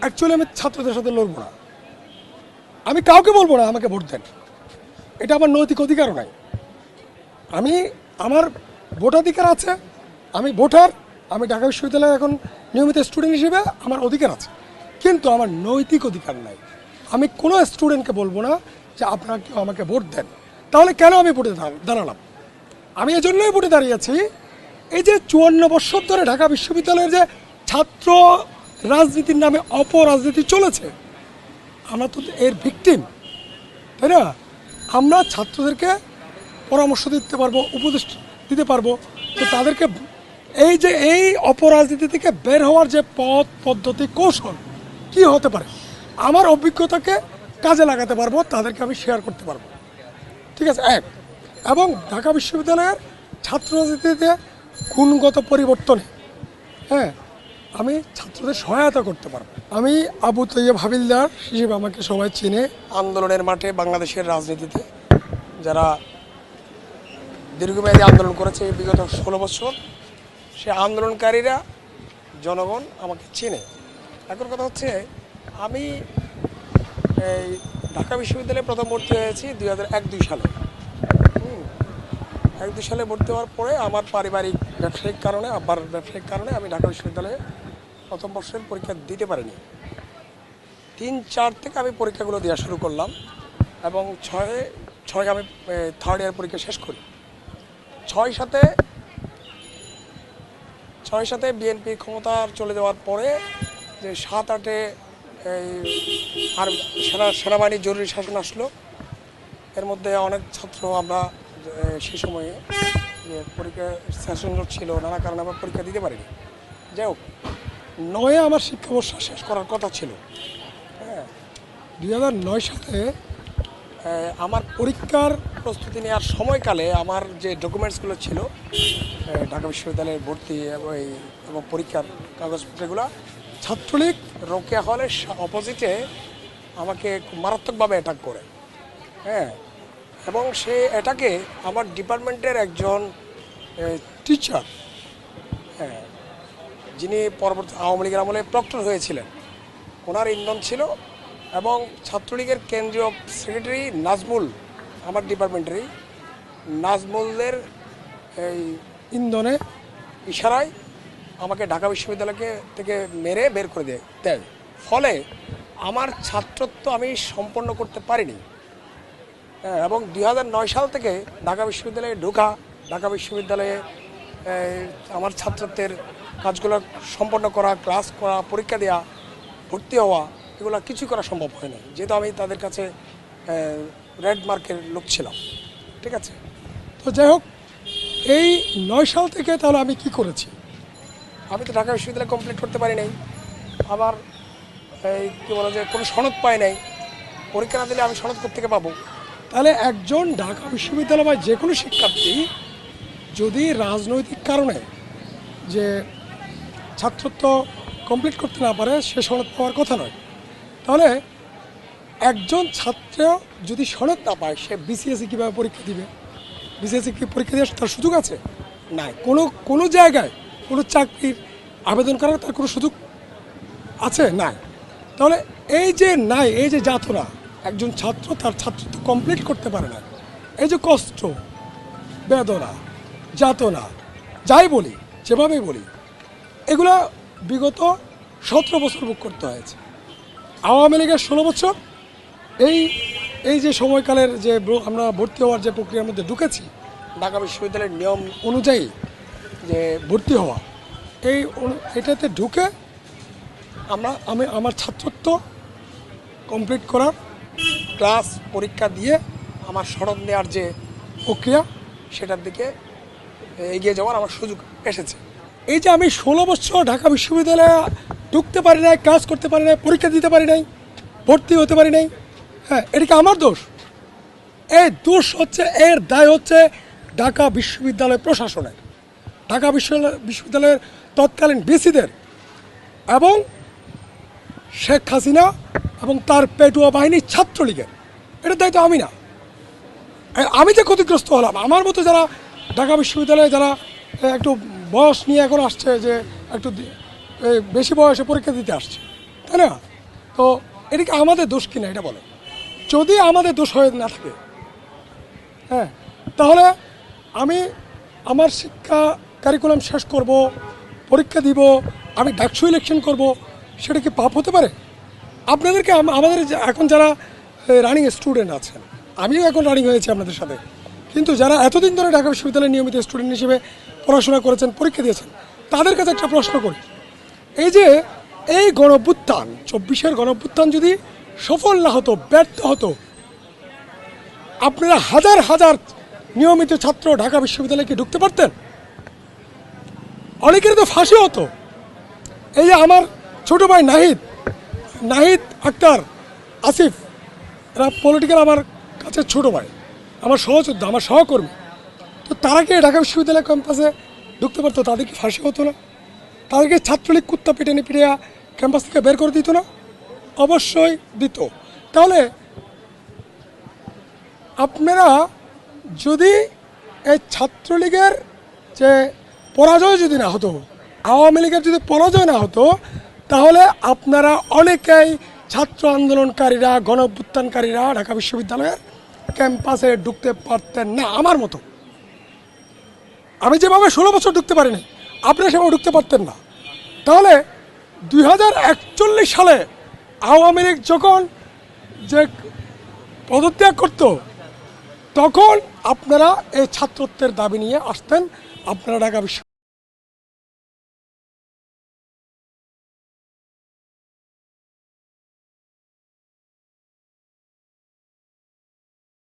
Actually আমি ছাত্রদের সাথে লড়বো না। আমি কাউকে বলব না, আমাকে ভোট দেন। এটা আমার নৈতিক অধিকারও নাই। আমি, আমার ভোটাধিকার আছে, আমি ভোটার, আমি ঢাকা বিশ্ববিদ্যালয়ে এখন নিয়মিত স্টুডেন্ট হিসেবে আমার অধিকার আছে। কিন্তু আমার নৈতিক অধিকার নাই। আমি কোনো স্টুডেন্টকে বলব না যে আপনারা কেউ আমাকে ভোট দেন। তাহলে কেন আমি ভোটে দাঁড়া- দাঁড়ালাম? আমি এজন্যই ভোটে দাঁড়িয়েছি। এই যে চুয়ান্ন বছর ধরে ঢাকা বিশ্ববিদ্যালয়ের যে ছাত্র রাজনীতির নামে অপরাজনীতি চলেছে। আমরা তো এর ভিকটিম তাই না? আমরা ছাত্রদেরকে পরামর্শ দিতে পারব, উপদেশ দিতে পারব তো তাদেরকে এই যে এই অপরাজনীতি থেকে বের হওয়ার যে পথ, পদ্ধতি, কৌশল কি হতে পারে? আমার অভিজ্ঞতাকে কাজে লাগাতে পারব, তাদেরকে আমি শেয়ার করতে পারব। ঠিক আছে? এক। এবং ঢাকা বিশ্ববিদ্যালয়ের ছাত্র রাজনীতিতে গুণগত পরিবর্তনে হ্যাঁ আমি ছাত্রদের সহায়তা করতে পারব। আমি আবু তৈয়ব হাবিলদার হিসেবে আমাকে সবাই চিনে। আন্দোলনের মাঠে বাংলাদেশের রাজনীতিতে যারা দীর্ঘমেয়াদী আন্দোলন করেছে বিগত ষোলো বছর, সে আন্দোলনকারীরা, জনগণ আমাকে চেনে। এখন কথা হচ্ছে, আমি এই ঢাকা বিশ্ববিদ্যালয়ে প্রথম ভর্তি হয়েছি দুই হাজার এক দুই সালে। এক দুই সালে ভর্তি হওয়ার পরে আমার পারিবারিক ব্যবসায়িক কারণে, আব্বার ব্যবসায়িক কারণে আমি ঢাকা বিশ্ববিদ্যালয়ে প্রথম বর্ষের পরীক্ষা দিতে পারিনি। তিন, চার থেকে আমি পরীক্ষাগুলো দেওয়া শুরু করলাম এবং ছয়ে, ছয় আমি থার্ড ইয়ার পরীক্ষা শেষ করি। ছয় সাথে ছয় সাথে বিএনপি ক্ষমতার চলে যাওয়ার পরে যে সাত, আটে এই আর সেনা সেনাবাহিনীর জরুরি শাসন আসলো। এর মধ্যে অনেক ছাত্র আমরা সে সময়ে পরীক্ষা সেশন ছিল নানা কারণে আমরা পরীক্ষা দিতে পারিনি। যাই হোক নয়ে আমার শিক্ষাবর্ষ শেষ করার কথা ছিল। হ্যাঁ দুই হাজার নয় সালে আমার পরীক্ষার প্রস্তুতি নেওয়ার সময়কালে আমার যে ডকুমেন্টসগুলো ছিল ঢাকা বিশ্ববিদ্যালয়ের ভর্তি এই- এবং পরীক্ষার কাগজপত্রগুলো, ছাত্রলীগ রোকেয়া হলের অপোজিটে আমাকে মারাত্মকভাবে অ্যাটাক করে। হ্যাঁ এবং সে এটাকে আমার ডিপার্টমেন্টের একজন টিচার যিনি পরবর্তী আওয়ামী লীগের আমলে প্রক্টর হয়েছিলেন ওনার ইন্ধন ছিল এবং ছাত্রলীগের কেন্দ্রীয় সেক্রেটারি নাজমুল আমার ডিপার্টমেন্টেরই নাজমুলদের এই ইন্ধনে ইশারায় আমাকে ঢাকা বিশ্ববিদ্যালয়কে থেকে মেরে বের করে দেয় দেয়। ফলে আমার ছাত্রত্ব আমি সম্পন্ন করতে পারিনি। হ্যাঁ, এবং দুই হাজার নয় সাল থেকে ঢাকা বিশ্ববিদ্যালয়ে ঢোকা ঢাকা বিশ্ববিদ্যালয়ে আমার ছাত্রত্বের কাজগুলো সম্পন্ন করা ক্লাস করা, পরীক্ষা দেওয়া ভর্তি হওয়া, এগুলো কিছু করা সম্ভব হয় না যেহেতু আমি তাদের কাছে রেড মার্কের লোক ছিলাম। ঠিক আছে? তো যাই হোক, এই নয় সাল থেকে তাহলে আমি কি করেছি? আমি তো ঢাকা বিশ্ববিদ্যালয় কমপ্লিট করতে পারি নাই। আবার, এই কী বলা যায় কোনো সনদ পাই নাই। পরীক্ষা না দিলে আমি সনদ থেকে পাবো? তাহলে একজন ঢাকা বিশ্ববিদ্যালয় বা যে কোনো শিক্ষার্থী যদি রাজনৈতিক কারণে যে ছাত্রত্ব কমপ্লিট করতে না পারে, সে সনদ পাওয়ার কথা নয়। তাহলে একজন ছাত্র যদি সনদ না পায়, সে বিসিএসসি কীভাবে পরীক্ষা দিবে? বিসিএসসি কি পরীক্ষা দেওয়ার তার সুযোগ আছে? নাই। কোনো কোনো জায়গায় কোনো চাকরির আবেদন করার তার কোনো সুযোগ আছে? নাই। তাহলে এই যে নাই, এই যে যাতনা, একজন ছাত্র তার ছাত্রত্ব কমপ্লিট করতে পারে না। এই যে কষ্ট, বেদনা যাতনা যাই বলি যেভাবেই বলি, এগুলা বিগত সতেরো বছর বুক করতে হয়েছে। আওয়ামী লীগের ষোলো বছর, এই এই যে সময়কালের যে আমরা ভর্তি হওয়ার যে প্রক্রিয়ার মধ্যে ঢুকেছি, ঢাকা বিশ্ববিদ্যালয়ের নিয়ম অনুযায়ী যে ভর্তি হওয়া, এই এটাতে ঢুকে আমরা, আমি, আমার ছাত্রত্ব কমপ্লিট করার ক্লাস পরীক্ষা দিয়ে আমার সনদ নেওয়ার যে প্রক্রিয়া, সেটার দিকে এগিয়ে যাওয়ার আমার সুযোগ এসেছে। এই যে আমি ষোলো বছর ঢাকা বিশ্ববিদ্যালয়ে ঢুকতে পারি নাই ক্লাস করতে পারি নাই, পরীক্ষা দিতে পারি নাই, ভর্তি হতে পারি নাই হ্যাঁ এটা কি আমার দোষ? এই দোষ হচ্ছে, এর দায় হচ্ছে ঢাকা বিশ্ববিদ্যালয় প্রশাসনের। ঢাকা বিশ্ববিদ্যালয়, বিশ্ববিদ্যালয়ের তৎকালীন বিসিদের এবং শেখ হাসিনা এবং তার পেটুয়া বাহিনী ছাত্রলীগের। এটা দায়িত্ব আমি না। আমি যে ক্ষতিগ্রস্ত হলাম, আমার মতো যারা ঢাকা বিশ্ববিদ্যালয়ে যারা একটু বয়স নিয়ে এখন আসছে যে একটু বেশি বয়সে পরীক্ষা দিতে আসছে, তাই না? তো এটা কি আমাদের দোষ কিনা এটা বলে। যদি আমাদের দোষ হয়ে না থাকে হ্যাঁ তাহলে আমি আমার শিক্ষা কারিকুলাম শেষ করব, পরীক্ষা দিব, আমি ডাকসু ইলেকশন করব, সেটা কি পাপ হতে পারে? আপনাদেরকে আম- আমাদের এখন যারা রানিং স্টুডেন্ট আছেন, আমিও এখন রানিং হয়েছি আপনাদের সাথে। কিন্তু যারা এতদিন ধরে ঢাকা বিশ্ববিদ্যালয়ে নিয়মিত স্টুডেন্ট হিসেবে পড়াশোনা করেছেন, পরীক্ষা দিয়েছেন, তাদের কাছে একটা প্রশ্ন করি। এই যে এই গণভ্যুত্থান চব্বিশের গণভ্যুত্থান যদি সফল না হতো, ব্যর্থ হতো, আপনারা হাজার হাজার নিয়মিত ছাত্র ঢাকা বিশ্ববিদ্যালয়ে কি ঢুকতে পারতেন? অনেকের তো ফাঁসি হতো। এই যে আমার ছোট ভাই নাহিদ নাহিদ আক্তার, আসিফ, এরা পলিটিক্যাল আমার কাছে ছোট ভাই। আমার সহযোদ্ধা, আমার সহকর্মী। তো তারা কি ঢাকা বিশ্ববিদ্যালয় ক্যাম্পাসে ঢুকতে পারতো? তাদের কি ফাঁসি হতো না? তাদেরকে ছাত্রলীগ কুত্তা পেটেনি পিটিয়া ক্যাম্পাস থেকে বের করে দিত না? অবশ্যই দিত। তাহলে আপনারা যদি এই ছাত্রলীগের যে পরাজয় যদি না হতো, আওয়ামী লীগের যদি পরাজয় না হতো, তাহলে আপনারা অনেকেই ছাত্র আন্দোলনকারীরা গণভ্যুত্থানকারীরা ঢাকা বিশ্ববিদ্যালয়ের ক্যাম্পাসে ঢুকতে পারতেন না, আমার মতো। আমি যেভাবে ষোলো বছর ঢুকতে পারিনি, আপনি সেভাবে ঢুকতে পারতেন না। তাহলে দুই হাজার একচল্লিশ সালে আওয়ামী লীগ যখন যে পদত্যাগ করতো, তখন আপনারা এই ছাত্রত্বের দাবি নিয়ে আসতেন, আপনারা ঢাকা বিশ্ব